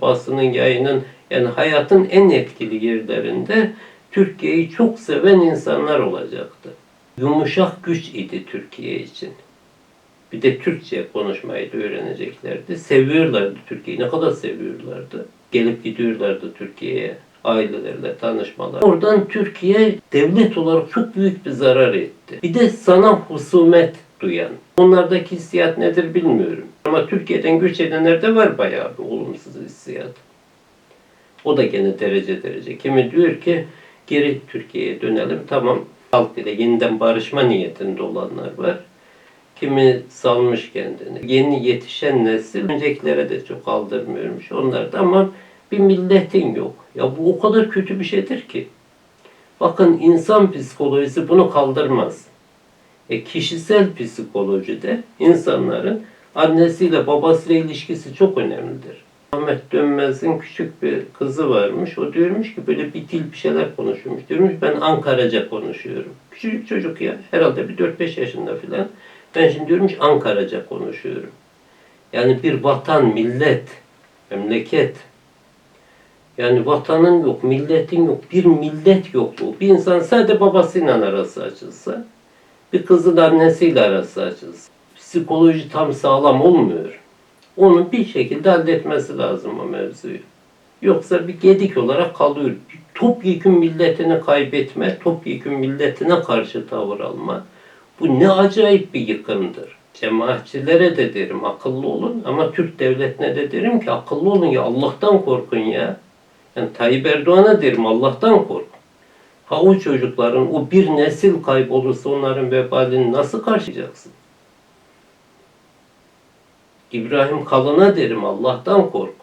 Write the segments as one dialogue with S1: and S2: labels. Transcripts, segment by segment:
S1: basının yayının yani hayatın en etkili yerlerinde Türkiye'yi çok seven insanlar olacaktı. Yumuşak güç idi Türkiye için. Bir de Türkçe konuşmayı da öğreneceklerdi. Seviyorlardı Türkiye'yi. Ne kadar seviyorlardı. Gelip gidiyorlardı Türkiye'ye ailelerle tanışmalar. Oradan Türkiye devlet olarak çok büyük bir zarar etti. Bir de sana husumet duyan. Onlardaki hissiyat nedir bilmiyorum. Ama Türkiye'den göç edenlerde var bayağı bir olumsuz hissiyat. O da gene derece derece. Kimi diyor ki geri Türkiye'ye dönelim. Tamam halk ile yeniden barışma niyetinde olanlar var. Kimi salmış kendini. Yeni yetişen nesil öncekilere de çok aldırmıyormuş. Onlar da ama bir milletin yok. Ya bu o kadar kötü bir şeydir ki. Bakın insan psikolojisi bunu kaldırmaz. E, kişisel psikolojide insanların annesiyle babasıyla ilişkisi çok önemlidir. Ahmet Dönmez'in küçük bir kızı varmış. O diyormuş ki böyle bir dil bir şeyler konuşuyormuş. Diyormuş ben Ankaraca konuşuyorum. Küçücük çocuk ya. Herhalde bir 4-5 yaşında filan. Ben şimdi diyormuş Ankaraca konuşuyorum. Yani bir vatan, millet, memleket. Yani vatanın yok, milletin yok, bir millet yokluğu. Bir insan sadece babasıyla arası açılsa, bir kızın annesiyle arası açılsa, psikoloji tam sağlam olmuyor. Onu bir şekilde halletmesi lazım o mevzuyu. Yoksa bir gedik olarak kalıyor. Topyekun milletini kaybetme, topyekun milletine karşı tavır alma. Bu ne acayip bir yıkımdır. Cemaatçilere de derim akıllı olun ama Türk devletine de derim ki akıllı olun ya Allah'tan korkun ya. Yani Tayyip Erdoğan'a derim Allah'tan kork. Ha o çocukların o bir nesil kaybolursa onların vebalini nasıl karşılayacaksın? İbrahim Kalın'a derim Allah'tan kork.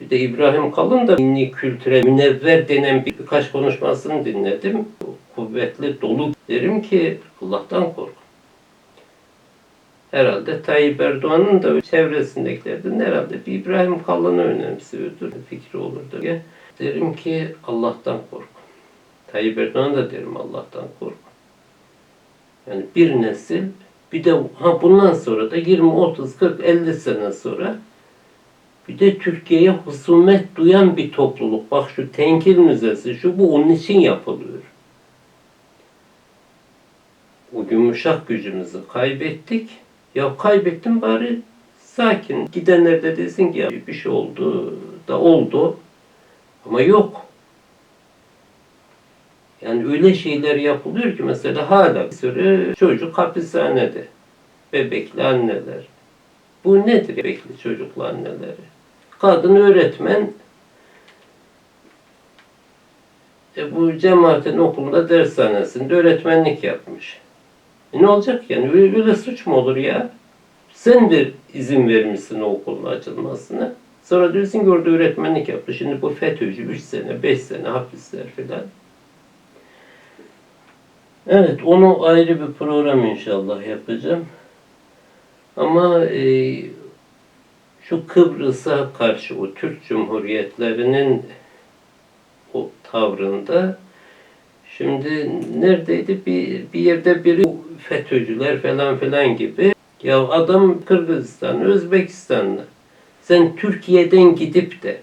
S1: Bir de İbrahim Kalın da milli kültüre münevver denen bir, birkaç konuşmasını dinledim. Kuvvetli, dolu derim ki Allah'tan kork. Herhalde Tayyip Erdoğan'ın da çevresindekilerden herhalde bir İbrahim Kalın'ı önemsiyordur. Fikri olurdu diye. Derim ki Allah'tan kork. Tayyip Erdoğan da derim Allah'tan kork. Yani bir nesil bir de ha bundan sonra da 20, 30, 40, 50 sene sonra bir de Türkiye'ye husumet duyan bir topluluk. Bak şu tenkil müzesi şu bu onun için yapılıyor. O yumuşak gücümüzü kaybettik. Ya kaybettim bari sakin. Gidenler de desin ki ya bir şey oldu da oldu. Ama yok. Yani öyle şeyler yapılıyor ki mesela hala bir sürü çocuk hapishanede. Bebekli anneler. Bu nedir bebekli çocuklu anneleri? Kadın öğretmen e, bu cemaatin okulunda dershanesinde öğretmenlik yapmış. E ne olacak yani? Öyle, öyle suç mu olur ya? Sen bir izin vermişsin o okulun açılmasına. Sonra ki orada öğretmenlik yaptı. Şimdi bu FETÖ'cü 3 sene, 5 sene hapisler filan. Evet, onu ayrı bir program inşallah yapacağım. Ama e, şu Kıbrıs'a karşı o Türk Cumhuriyetlerinin o tavrında şimdi neredeydi bir, bir yerde biri FETÖ'cüler falan filan gibi ya adam Kırgızistan, Özbekistanlı. Sen Türkiye'den gidip de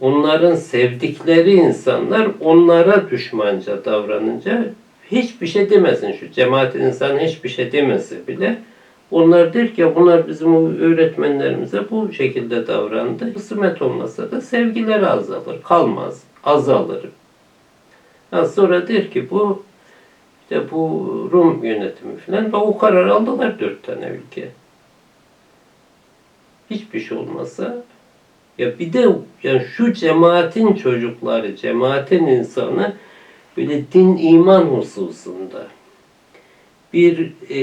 S1: onların sevdikleri insanlar onlara düşmanca davranınca hiçbir şey demesin şu cemaatin insan hiçbir şey demesi bile onlar der ki bunlar bizim öğretmenlerimize bu şekilde davrandı. Kısmet olmasa da sevgileri azalır, kalmaz, azalır. Ha, sonra der ki bu işte bu Rum yönetimi falan ve o karar aldılar dört tane ülke. Hiçbir şey olmasa ya bir de yani şu cemaatin çocukları, cemaatin insanı böyle din iman hususunda bir e,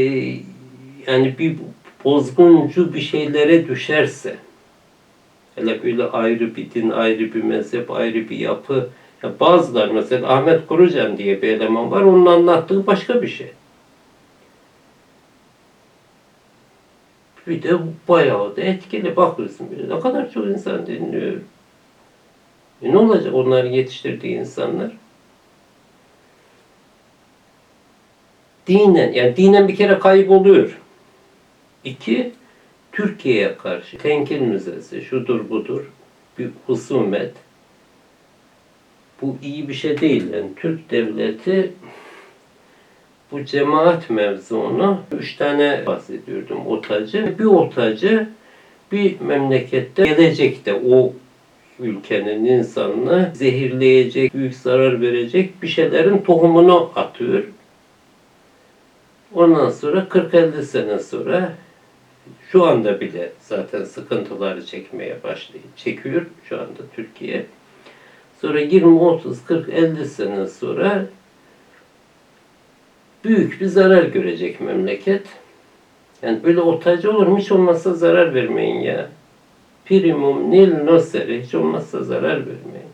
S1: yani bir bozguncu bir şeylere düşerse hele böyle ayrı bir din, ayrı bir mezhep, ayrı bir yapı ya bazılar mesela Ahmet Kurucan diye bir eleman var onun anlattığı başka bir şey. Bir de bayağı da etkili bakıyorsun bile. Ne kadar çok insan dinliyor. E ne olacak onların yetiştirdiği insanlar? Dinen, yani dinen bir kere kayboluyor. İki, Türkiye'ye karşı tenkil müzesi, şudur budur, bir husumet. Bu iyi bir şey değil. Yani Türk devleti bu cemaat mevzunu üç tane bahsediyordum otacı. Bir otacı bir memlekette gelecekte o ülkenin insanına zehirleyecek, büyük zarar verecek bir şeylerin tohumunu atıyor. Ondan sonra 40-50 sene sonra şu anda bile zaten sıkıntıları çekmeye başlıyor. Çekiyor şu anda Türkiye. Sonra 20, 30, 40, 50 sene sonra büyük bir zarar görecek memleket. Yani böyle otacı olur hiç olmazsa zarar vermeyin ya. Primum nil nocere hiç olmazsa zarar vermeyin.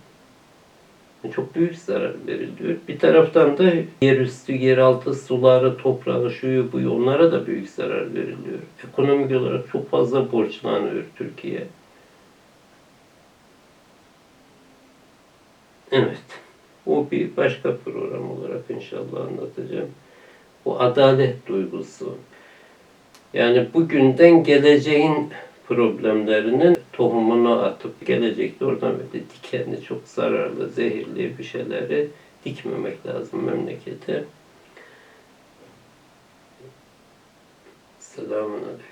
S1: Çok büyük zarar veriliyor. Bir taraftan da yerüstü, yeraltı suları, toprağı, şuyu buyu onlara da büyük zarar veriliyor. Ekonomik olarak çok fazla borçlanıyor Türkiye. Evet. O bir başka program olarak inşallah anlatacağım. Bu adalet duygusu. Yani bugünden geleceğin problemlerinin tohumunu atıp gelecekte oradan böyle dikenli çok zararlı, zehirli bir şeyleri dikmemek lazım memlekete. Selamun Aleyküm.